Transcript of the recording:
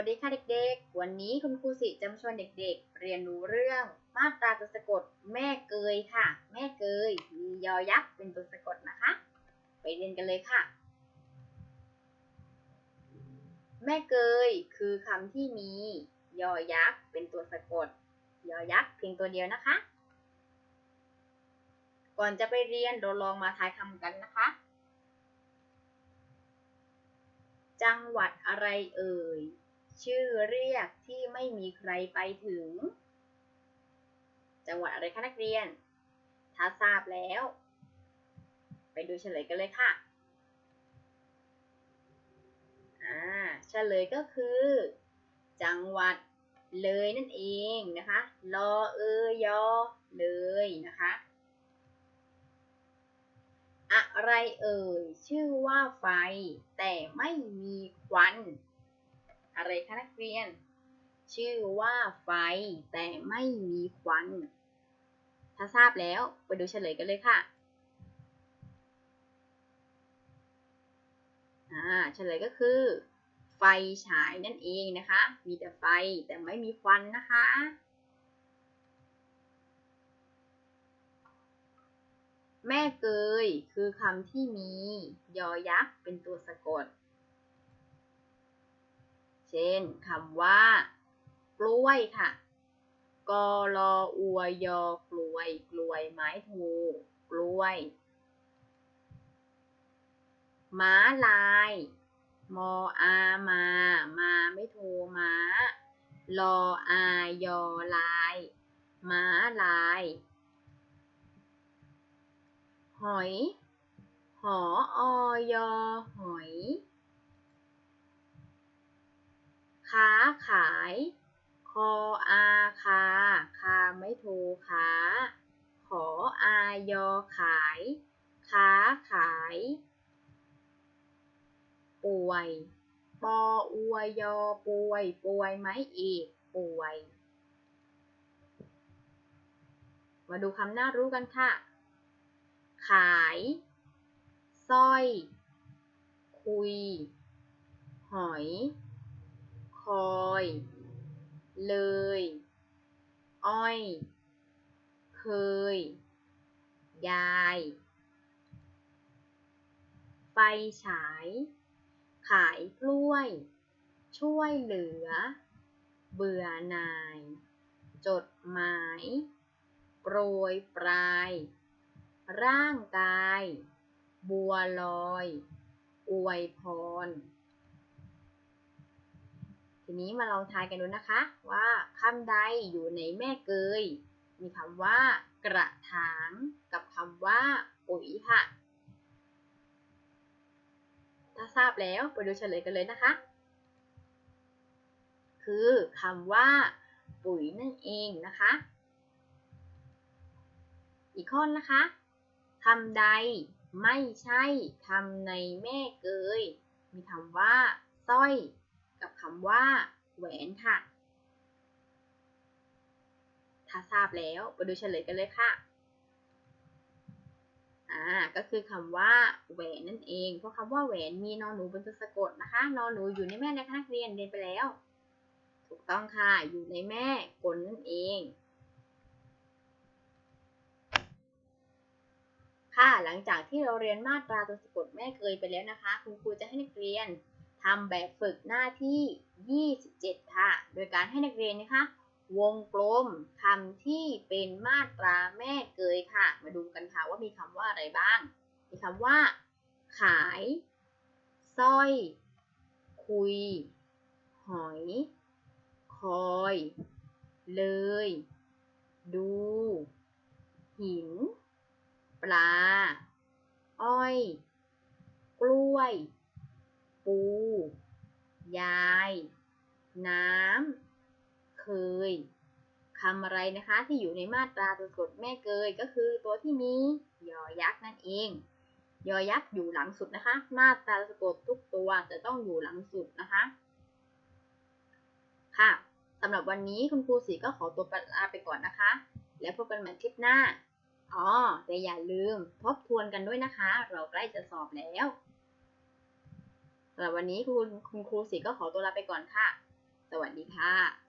วัสดีค่ะเด็กๆ วันนี้คุณครูสิจะมาชวนเด็กๆ เรียนรู้เรื่อง มาตราตัวสะกดแม่เกยค่ะ แม่เกยมียอยักษ์เป็นตัวสะกดนะคะ ไปเรียนกันเลยค่ะ แม่เกยคือคำที่มียอยักษ์เป็นตัวสะกด ยอยักษ์เพียงตัวเดียวนะคะ ก่อนจะไปเรียนเราลองมาทายคำกันนะคะ จังหวัดอะไรเอ่ย ชื่อเรียกที่ไม่มีใครไปถึง จังหวัดอะไรคะนักเรียน ถ้าทราบแล้ว ไปดูเฉลยกันเลยค่ะอ่าเฉลยก็คือ จังหวัดเลยนั่นเองนะคะรอเอยอเลยนะคะอะไรเอ่ยชื่อว่าไฟ แต่ไม่มีควัน อะไรคะนักเรียน ชื่อว่าไฟแต่ไม่มีควัน ถ้าทราบแล้วไปดูเฉลยกันเลยค่ะอ่าเฉลยก็คือ ไฟฉายนั่นเองนะคะ มีแต่ไฟแต่ไม่มีควันนะคะ แม่เกยคือคำที่มียอยักษ์เป็นตัวสะกด เช่นคำว่า กล้วยค่ะ กลออวยอกล้วย กล้วยไม้ถูกล้วย ม้าลาย มออามา มาไม่โทม้าลออายอลาย ม้าลาย หอย หออยอหอย ค้าขาย คออาคา คาไม่โทขาขออายอขาย ค้าขาย ป่วย ปออวยอป่วย ป่วยไหมอีก ป่วย มาดูคำน่ารู้กันค่ะ ขายสร้อย คุย หอย อย เลย อ้อย เคย ยาย ไฟฉาย ขายกล้วย ช่วยเหลือ เบื่อหน่าย จดหมาย โปรยปลาย ร่างกาย บัวลอย อวยพร ทีนี้มาลองทายกันดูนะคะ ว่าคำใดอยู่ในแม่เกย มีคำว่า กระถางกับคำว่า ปุ๋ยค่ะ ถ้าทราบแล้วไปดูเฉลยกันเลยนะคะ คือคำว่า ปุ๋ยนั่นเองนะคะ อีกข้อนะคะคำใดไม่ใช่คำในแม่เกย มีคำว่าสร้อยำว่า แหวนค่ะ ถ้าทราบแล้วไปดูเฉลยกันเลยค่ะอ่าก็คือคำว่าแหวนนั่นเอง เพราะคำว่าแหวนมีนอนหนูเป็นตัวสะกดนะคะนอนหนูอยู่ในแม่ในคณะเรียนเรียนไปแล้ว ถูกต้องค่ะ อยู่ในแม่กลนั่นเอง ค่ะหลังจากที่เราเรียนมาตราตัวสะกดแม่เกยไปแล้วนะคะ คุณครูจะให้นักเรียน ทำแบบฝึกหน้าที่ 27 ค่ะ โดยการให้นักเรียนนะคะ วงกลมคำที่เป็นมาตราแม่เกยค่ะ มาดูกันค่ะว่ามีคำว่าอะไรบ้าง มีคำว่า ขายสร้อย คุย หอย คอย เลย ดู หิน ปลา อ้อย กล้วย ปู ยาย น้ำ เคยคำอะไรนะคะที่อยู่ในมาตราตัวกดแม่เกยก็คือตัวที่มียอยักษ์นั่นเอง ยอยักษ์อยู่หลังสุดนะคะ มาตราตัวสะกดทุกตัวจะต้องอยู่หลังสุดนะคะ ค่ะสำหรับวันนี้คุณครูสีก็ขอตัวลาไปก่อนนะคะ แล้วพบกันใหม่คลิปหน้า อ๋อแต่อย่าลืมทบทวนกันด้วยนะคะ เราใกล้จะสอบแล้ว สำหรับวันนี้คุณคุณครูสีก็ขอตัวลาไปก่อนค่ะ สวัสดีค่ะ